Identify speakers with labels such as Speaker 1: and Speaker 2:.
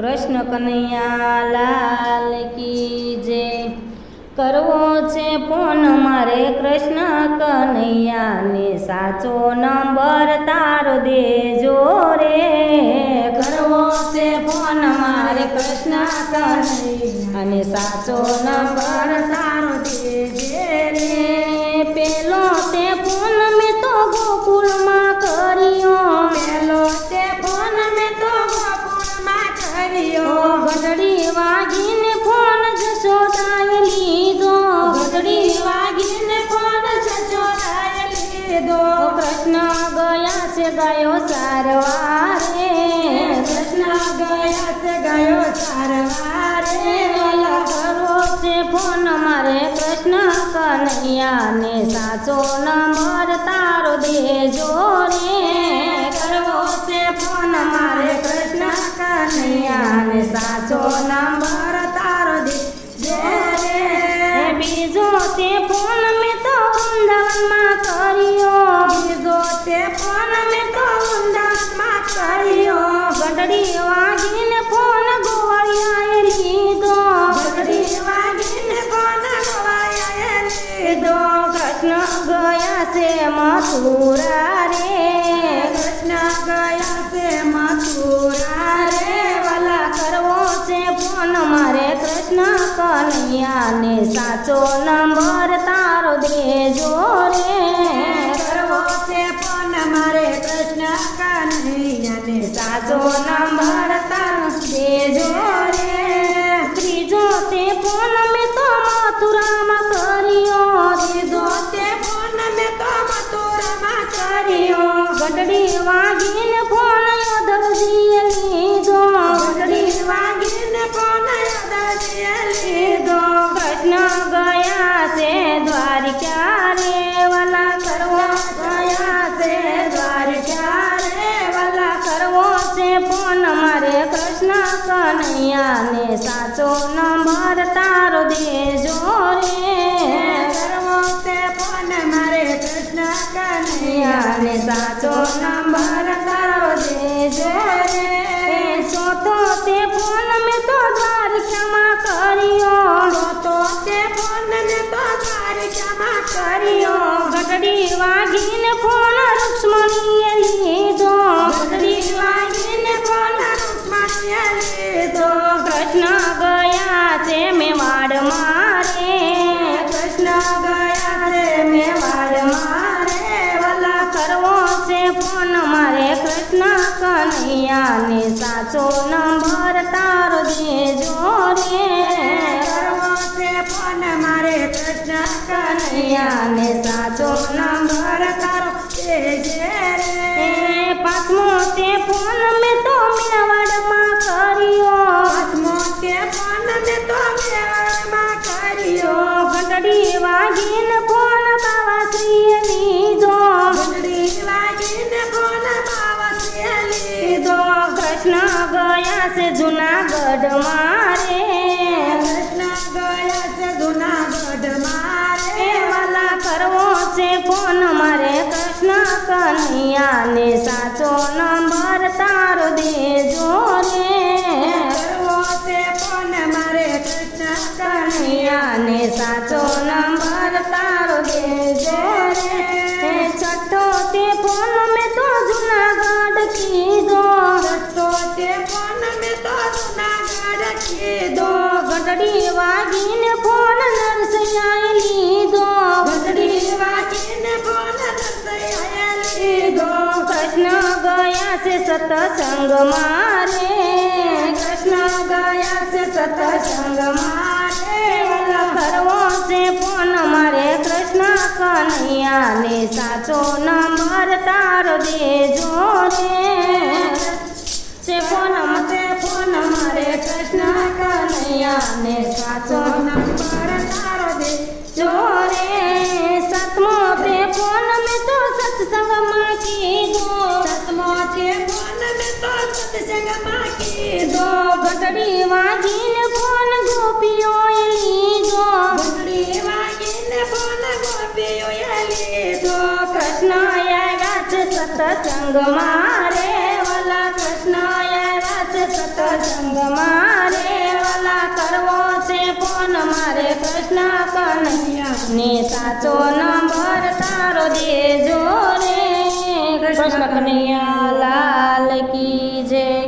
Speaker 1: કૃષ્ણ કનૈયા લાલ કી જે કરવો છે ફોન મારે કૃષ્ણ કનૈયાને સાચો નંબર તારો દેજો રે. કરવો છે ફોન મારે કૃષ્ણ કનૈયા અને સાચો નંબર તારો કૃષ્ણ ગયા છે, ગાયો સારવારે.
Speaker 2: કૃષ્ણ ગયા છે, ગયો સારવારે.
Speaker 1: પેલા કરો છે, ફોન મારે કૃષ્ણ કનૈયાને સાચો નંબર તારો દેજો રે.
Speaker 2: કરવો છે, ફોન મારે
Speaker 1: મથુરા રે
Speaker 2: કૃષ્ણ ગયા છે મથુરા રે
Speaker 1: વાલા કરવો છે ફોન મારે કૃષ્ણ કનૈયાને સાચો નંબર તારો દેજો રે
Speaker 2: કરવો છે ફોન મારે કૃષ્ણ કનૈયાને
Speaker 1: સાચો સાચો નંબર તારો દેજો રે?
Speaker 2: કરવો તે ફોન મારે કૃષ્ણ
Speaker 1: કનૈયાને સાચો નંબર તારો દેજો રે. ચોથો તે ફોન મેં તો ક્ષમા કર્યો.
Speaker 2: તો તે ફોન મેં તો કર્યો.
Speaker 1: ઘંટડી વાગીને ફોન કનૈયાને સાચો નંબર તારો દેજો રે
Speaker 2: કરવો છે ફોન મારે કૃષ્ણ
Speaker 1: કનૈયાને સાચો નંબર તારો
Speaker 2: દેજે
Speaker 1: કૃષ્ણ ગયા છે જુનાગઢ મારે.
Speaker 2: કૃષ્ણ ગયા છે જુનાગઢ મારે
Speaker 1: વાલા કરવો છે ફોન મારે. કૃષ્ણ કનૈયાને સાચો નંબર તારો દેજો રે.
Speaker 2: કરવો છે ફોન મારે કૃષ્ણ
Speaker 1: કનૈયાને સાચો નંબર તારો દેજો રે. ઘંટડી વાગીને ફોન નરસૈયાએ લીધો.
Speaker 2: ઘંટડી વાગીને ફોન દર્શયા લીધો
Speaker 1: કૃષ્ણ ગયા છે સતસંગ મારે
Speaker 2: કૃષ્ણ ગયા છે સતસંગ મારે
Speaker 1: કરવો છે ફોન મારે કૃષ્ણ કનૈયાને સાચો નંબર તારો દેજો રે. કનૈયાને સાચો
Speaker 2: નંબર તારો દે
Speaker 1: ચોરે સતમો તે ફોન મેં તો સત્સંગમાં કીધો
Speaker 2: સતમો તે ફોન મેં તો સત્સંગમાં કીધો
Speaker 1: ઘંટડી વાગીને ફોન ગોપીઓએ લીધો
Speaker 2: ઘંટડી વાગીને ફોન ગોપીઓએ લીધો
Speaker 1: કૃષ્ણ આવ્યા છે સત્સંગ મારે વાલા કૃષ્ણ આવ્યા છે સત સત્સંગ મારે વાલા કૃષ્ણ કનૈયાને સાચો નંબર તારો દેજો રે. કૃષ્ણ કનૈયા લાલ કી જય.